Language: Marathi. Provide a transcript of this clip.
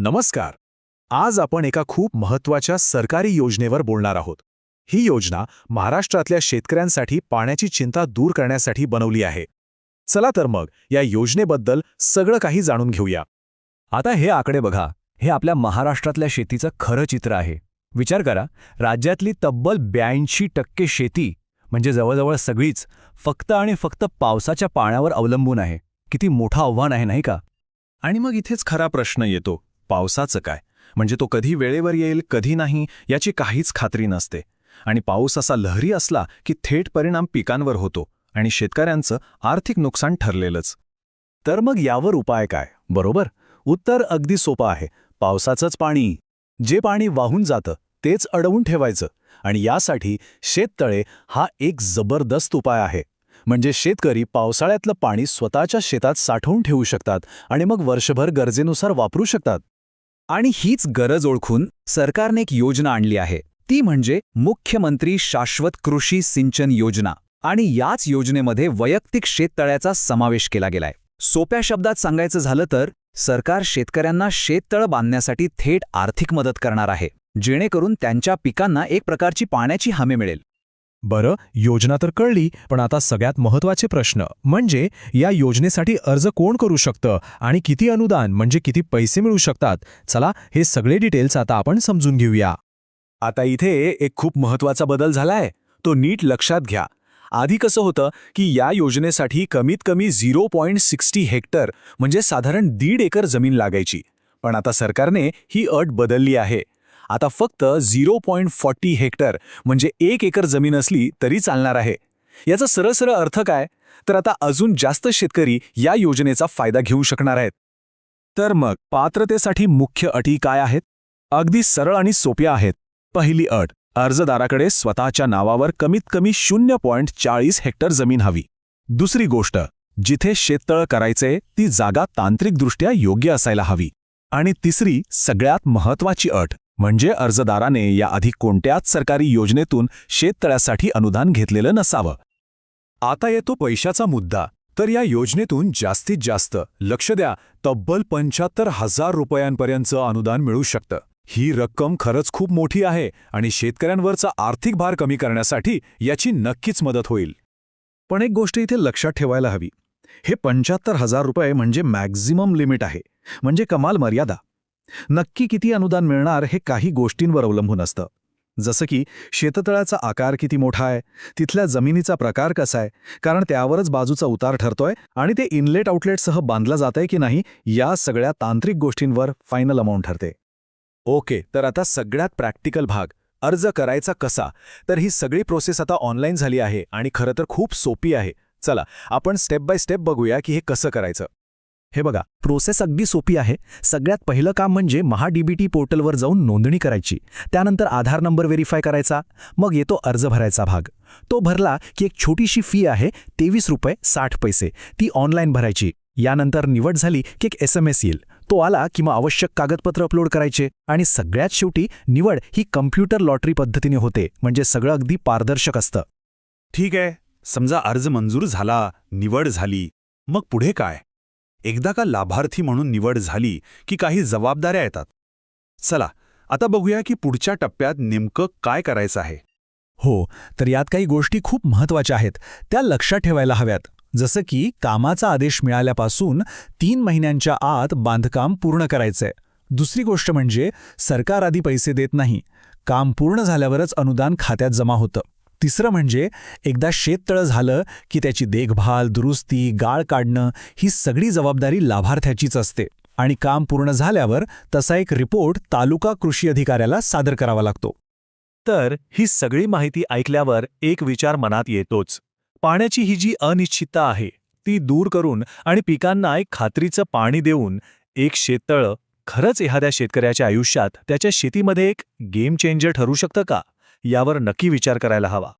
नमस्कार. आज आपण एका खूप महत्त्वाच्या सरकारी योजनेवर बोलणार आहोत. ही योजना महाराष्ट्रातल्या शेतकऱ्यांसाठी पाण्याची चिंता दूर करण्यासाठी बनवली आहे. चला तर मग या योजनेबद्दल सगळं काही जाणून घेऊया. आता हे आकडे बघा. हे आपल्या महाराष्ट्रातल्या शेतीचं खरं चित्र आहे. विचार करा राज्यातली तब्बल ब्याऐंशी टक्के शेती म्हणजे जवळजवळ सगळीच फक्त आणि फक्त पावसाच्या पाण्यावर अवलंबून आहे. किती मोठं आव्हान आहे नाही का? आणि मग इथेच खरा प्रश्न येतो. पावसाचं काय? म्हणजे तो कधी वेळेवर येईल कधी नाही याची काहीच खात्री नसते. आणि पाऊस असा लहरी असला की थेट परिणाम पिकांवर होतो आणि शेतकऱ्यांचं आर्थिक नुकसान ठरलेलंच. तर मग यावर उपाय काय? बरोबर? उत्तर अगदी सोपं आहे. पावसाचंच पाणी. जे पाणी वाहून जातं तेच अडवून ठेवायचं. आणि यासाठी शेततळे हा एक जबरदस्त उपाय आहे. म्हणजे शेतकरी पावसाळ्यातलं पाणी स्वतःच्या शेतात साठवून ठेवू शकतात आणि मग वर्षभर गरजेनुसार वापरू शकतात. आणि हीच गरज ओळखून सरकारने एक योजना आणली आहे. ती म्हणजे मुख्यमंत्री शाश्वत कृषी सिंचन योजना आणि याच योजनेमध्ये वैयक्तिक शेततळ्याचा समावेश केला गेलाय. सोप्या शब्दात सांगायचं झालं तर सरकार शेतकऱ्यांना शेततळ बांधण्यासाठी थेट आर्थिक मदत करणार आहे जेणेकरून त्यांच्या पिकांना एक प्रकारची पाण्याची हमी मिळेल. बरं योजना तर कळली पण आता सगळ्यात महत्त्वाचे प्रश्न म्हणजे या योजनेसाठी अर्ज कोण करू शकतं आणि किती अनुदान म्हणजे किती पैसे मिळू शकतात? चला हे सगळे डिटेल्स आता आपण समजून घेऊया. आता इथे एक खूप महत्त्वाचा बदल झालाय. तो नीट लक्षात घ्या. आधी कसं होतं की या योजनेसाठी कमीत कमी झिरो पॉईंट सिक्स्टी हेक्टर म्हणजे साधारण दीड एकर जमीन लागायची. पण आता सरकारने ही अट बदलली आहे. आता फक्त झिरो पॉईंट फॉर्टी हेक्टर म्हणजे एक एकर जमीन असली तरी चालणार आहे. याचा सरळ सरळ अर्थ काय? तर आता अजून जास्त शेतकरी या योजनेचा फायदा घेऊ शकणार आहेत. तर मग पात्रतेसाठी मुख्य अटी काय आहेत? अगदी सरळ आणि सोप्या आहेत. पहिली अट अर्जदाराकडे स्वतःच्या नावावर कमीत कमी शून्य पॉईंट चाळीस हेक्टर जमीन हवी. दुसरी गोष्ट जिथे शेततळ करायचे ती जागा तांत्रिकदृष्ट्या योग्य असायला हवी. आणि तिसरी सगळ्यात महत्वाची अट म्हणजे अर्जदाराने याआधी कोणत्याच सरकारी योजनेतून शेततळ्यासाठी अनुदान घेतलेलं नसावं. आता येतो पैशाचा मुद्दा. तर या योजनेतून जास्तीत जास्त लक्ष द्या तब्बल पंच्याहत्तर हजार रुपयांपर्यंतचं अनुदान मिळू शकतं. ही रक्कम खरंच खूप मोठी आहे आणि शेतकऱ्यांवरचा आर्थिक भार कमी करण्यासाठी याची नक्कीच मदत होईल. पण एक गोष्ट इथे लक्षात ठेवायला हवी. हे पंच्याहत्तर हजार रुपये म्हणजे मॅक्झिमम लिमिट आहे. म्हणजे कमाल मर्यादा. नक्की किती अनुदान मिळणार हे काही गोष्टींवर अवलंबून असतं. जसं की शेततळाचा आकार किती मोठा आहे तिथल्या जमिनीचा प्रकार कसा आहे कारण त्यावरच बाजूचा उतार ठरतोय आणि ते इनलेट आउटलेटसह बांधलं जातंय की नाही या सगळ्या तांत्रिक गोष्टींवर फायनल अमाऊंट ठरते. ओके तर आता सगळ्यात प्रॅक्टिकल भाग अर्ज करायचा कसा? तर ही सगळी प्रोसेस आता ऑनलाईन झाली आहे आणि खरं तर खूप सोपी आहे. चला आपण स्टेप बाय स्टेप बघूया की हे कसं करायचं. हे बघा प्रोसेस अगदी सोपी आहे. सगळ्यात पहिलं काम म्हणजे महाडीबीटी पोर्टलवर जाऊन नोंदणी करायची. त्यानंतर आधार नंबर व्हेरीफाय करायचा. मग येतो अर्ज भरायचा भाग. तो भरला की एक छोटीशी फी आहे तेवीस रुपये साठ पैसे. ती ऑनलाईन भरायची. यानंतर निवड झाली की एक एस एम एस येईल. तो आला की मग आवश्यक कागदपत्र अपलोड करायचे. आणि सगळ्यात शेवटी निवड ही कम्प्युटर लॉटरी पद्धतीने होते. म्हणजे सगळं अगदी पारदर्शक असतं. ठीक आहे. समजा अर्ज मंजूर झाला निवड झाली. मग पुढे काय? एकदा का लाभार्थी म्हणून निवड झाली की काही जबाबदाऱ्या येतात? चला आता बघूया की पुढच्या टप्प्यात नेमकं काय करायचं आहे. हो तर यात काही गोष्टी खूप महत्त्वाच्या आहेत. त्या लक्षात ठेवायला हव्यात. जसं की कामाचा आदेश मिळाल्यापासून तीन महिन्यांच्या आत बांधकाम पूर्ण करायचंय. दुसरी गोष्ट म्हणजे सरकार आधी पैसे देत नाही. काम पूर्ण झाल्यावरच अनुदान खात्यात जमा होतं. तिसरं म्हणजे एकदा शेततळं झालं की त्याची देखभाल दुरुस्ती गाळ काढणं ही सगळी जबाबदारी लाभार्थ्याचीच असते. आणि काम पूर्ण झाल्यावर तसा एक रिपोर्ट तालुका कृषी अधिकाऱ्याला सादर करावा लागतो. तर ही सगळी माहिती ऐकल्यावर एक विचार मनात येतोच. पाण्याची ही जी अनिश्चितता आहे ती दूर करून आणि पिकांना एक खात्रीचं पाणी देऊन एक शेततळं खरंच एखाद्या शेतकऱ्याच्या आयुष्यात त्याच्या शेतीमध्ये एक गेम चेंजर ठरू शकतं का? यावर नक्की विचार करायला हवा.